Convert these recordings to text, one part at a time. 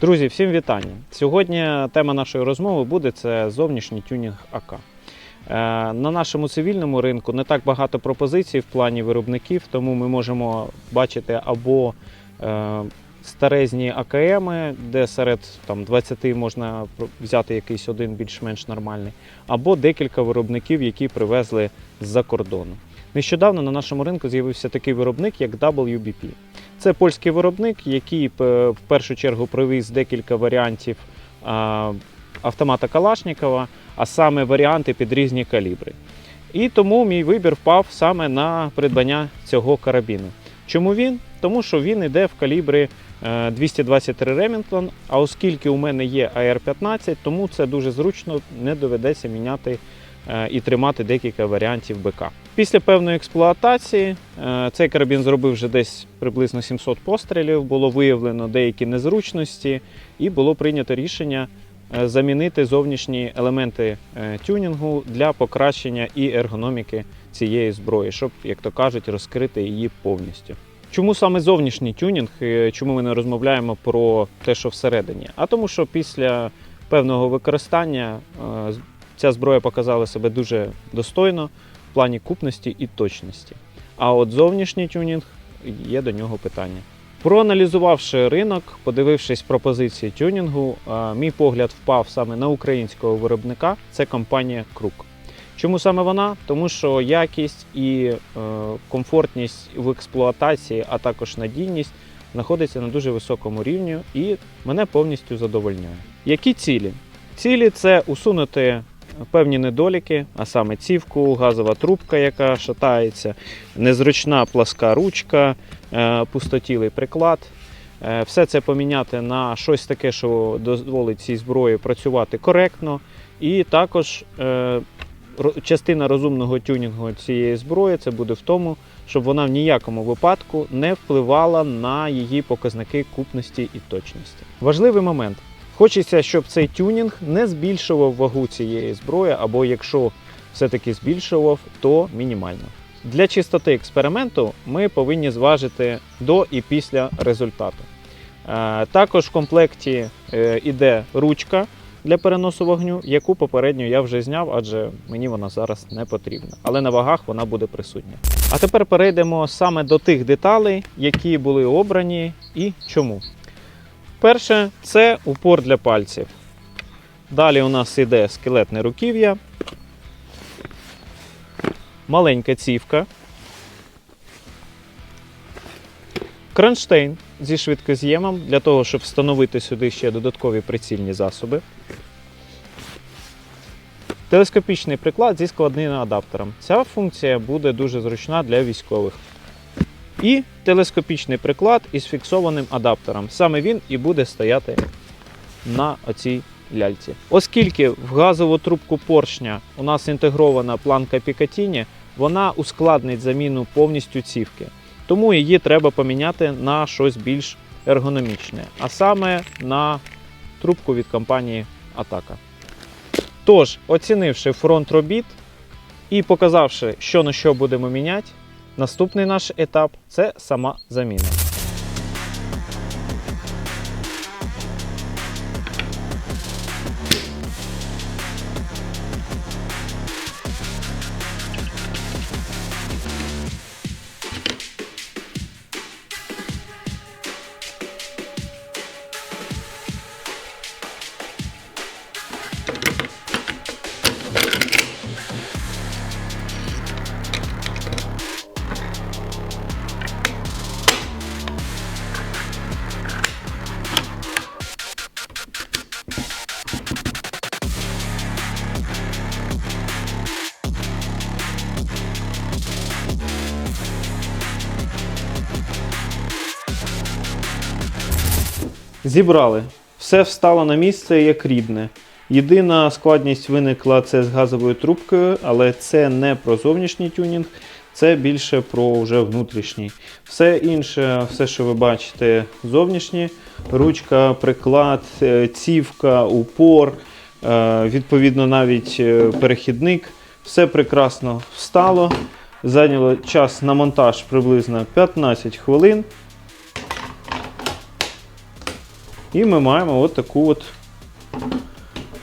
Друзі, всім вітання! Сьогодні тема нашої розмови буде це зовнішній тюнінг АК. Е, На нашому цивільному ринку не так багато пропозицій в плані виробників, тому ми можемо бачити або е, старезні АКМи, де серед там, 20 можна взяти якийсь один більш-менш нормальний, або декілька виробників, які привезли з-за кордону. Нещодавно на нашому ринку з'явився такий виробник, як WBP. Це польський виробник, який в першу чергу привіз декілька варіантів автомата Калашникова, а саме варіанти під різні калібри. І тому мій вибір впав саме на придбання цього карабіну. Чому він? Тому що він йде в калібрі е, 223 Remington, а оскільки у мене є AR-15, тому це дуже зручно, не доведеться міняти е, і тримати декілька варіантів БК. Після певної експлуатації е, цей карабін зробив вже десь приблизно 700 пострілів, було виявлено деякі незручності, і було прийнято рішення е, замінити зовнішні елементи е, тюнінгу для покращення і ергономіки цієї зброї, щоб, як то кажуть, розкрити її повністю. Чому саме зовнішній тюнінг? Чому ми не розмовляємо про те, що всередині? А тому, що після певного використання ця зброя показала себе дуже достойно плані купності і точності. А от зовнішній тюнінг є до нього питання. Проаналізувавши ринок, подивившись пропозиції тюнінгу, мій погляд впав саме на українського виробника. Це компанія Крук. Чому саме вона? Тому що якість і е, комфортність в експлуатації, а також надійність знаходиться на дуже високому рівні і мене повністю задовольняє. Які цілі? Цілі це усунути певні недоліки, а саме цівку, газова трубка, яка шатається, незручна пласка ручка, е, пустотілий приклад. Е, Все це поміняти на щось таке, що дозволить цій зброї працювати коректно. І також е, частина розумного тюнінгу цієї зброї це буде в тому, щоб вона в ніякому випадку не впливала на її показники купності і точності. Важливий момент. Хочеться, щоб цей тюнінг не збільшував вагу цієї зброї, або якщо все-таки збільшував, то мінімально. Для чистоти експерименту ми повинні зважити до і після результату. Е, Також в комплекті е, іде ручка для переносу вогню, яку попередньо я вже зняв, адже мені вона зараз не потрібна. Але на вагах вона буде присутня. А тепер перейдемо саме до тих деталей, які були обрані і чому. Перше це упор для пальців. Далі у нас іде скелетне руків'я, маленька цівка, кронштейн зі швидкоз'ємом для того, щоб встановити сюди ще додаткові прицільні засоби. Телескопічний приклад зі складним адаптером. Ця функція буде дуже зручна для військових. І телескопічний приклад із фіксованим адаптером. Саме він і буде стояти на оцій ляльці. Оскільки в газову трубку поршня у нас інтегрована планка Пікатіні, вона ускладнить заміну повністю цівки. Тому її треба поміняти на щось більш ергономічне, а саме на трубку від компанії Атака. Тож, оцінивши фронт робіт і показавши, що на що будемо міняти, наступний наш етап це сама заміна. Зібрали. Все встало на місце як рідне. Єдина складність виникла це з газовою трубкою, але це не про зовнішній тюнінг, це більше про вже внутрішній. Все інше, все, що ви бачите, зовнішнє, ручка, приклад, е, цівка, упор, е, відповідно, навіть е, перехідник. Все прекрасно встало. Зайняло час на монтаж приблизно 15 хвилин. І ми маємо от таку от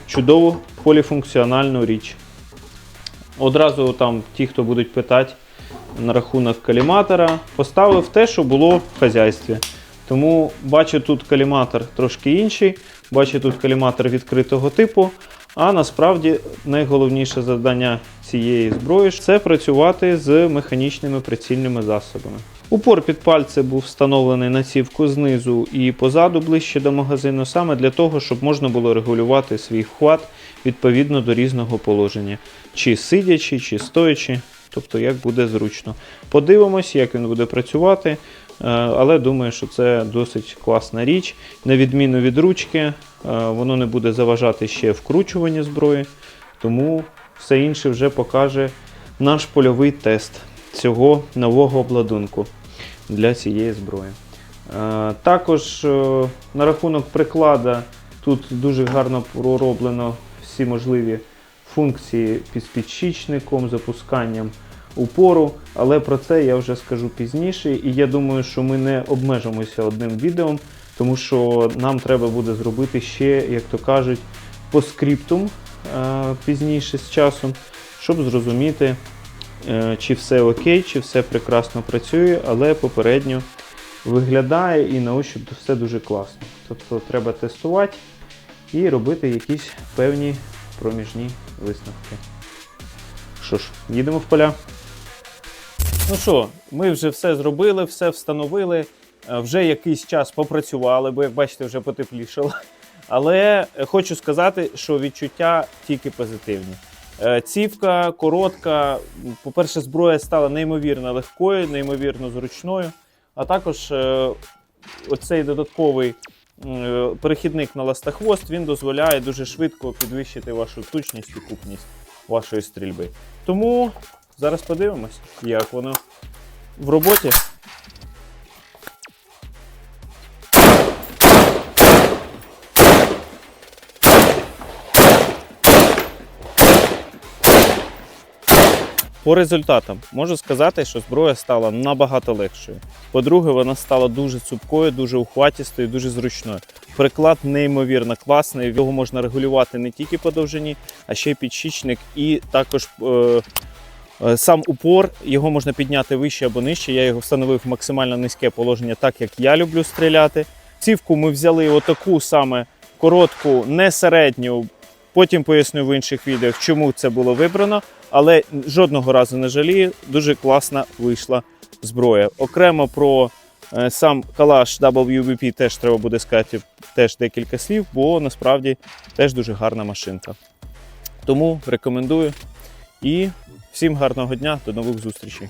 чудову поліфункціональну річ. Одразу там ті, хто будуть питати на рахунок каліматора, поставив те, що було в хазяйстві. Тому бачу тут каліматор трошки інший, бачу тут каліматор відкритого типу. А насправді найголовніше завдання цієї зброї це працювати з механічними прицільними засобами. Упор під пальце був встановлений на цівку знизу і позаду ближче до магазину, саме для того, щоб можна було регулювати свій вхват відповідно до різного положення, чи сидячи, чи стоячи, тобто як буде зручно. Подивимось, як він буде працювати, е, але думаю, що це досить класна річ. На відміну від ручки, е, воно не буде заважати ще вкручуванні зброї, тому все інше вже покаже наш польовий тест цього нового обладунку для цієї зброї. Е, Також е, на рахунок приклада тут дуже гарно пророблено всі можливі функції з підщічником, запусканням упору, але про це я вже скажу пізніше. І я думаю, що ми не обмежимося одним відео, тому що нам треба буде зробити ще, як то кажуть, по скриптум е, пізніше з часом, щоб зрозуміти, чи все окей, чи все прекрасно працює, але попередньо виглядає і на ощупь все дуже класно. Тобто треба тестувати і робити якісь певні проміжні висновки. Що ж, їдемо в поля. Ну що, ми вже все зробили, все встановили. е, Вже якийсь час попрацювали, бо як бачите, вже потеплішало. Але е, хочу сказати, що відчуття тільки позитивні. Е, Цівка коротка. По-перше, зброя стала неймовірно легкою, неймовірно зручною. А також е, оцей додатковий е, перехідник на ластохвост він дозволяє дуже швидко підвищити вашу точність і купність вашої стрільби. Тому зараз подивимось, як воно в роботі. По результатам можу сказати, що зброя стала набагато легшою. По-друге, вона стала дуже цупкою, дуже ухватістою, дуже зручною. Приклад неймовірно класний. Його можна регулювати не тільки по довжині, а ще й підшічник, і також е, е, сам упор його можна підняти вище або нижче. Я його встановив в максимально низьке положення, так як я люблю стріляти. Цівку ми взяли отаку саме коротку, не середню. Потім поясню в інших відео, чому це було вибрано, але жодного разу не жалію. Дуже класна вийшла зброя. Окремо про е, сам калаш WBP теж треба буде сказати теж декілька слів, бо насправді теж дуже гарна машинка. Тому рекомендую і всім гарного дня, до нових зустрічей.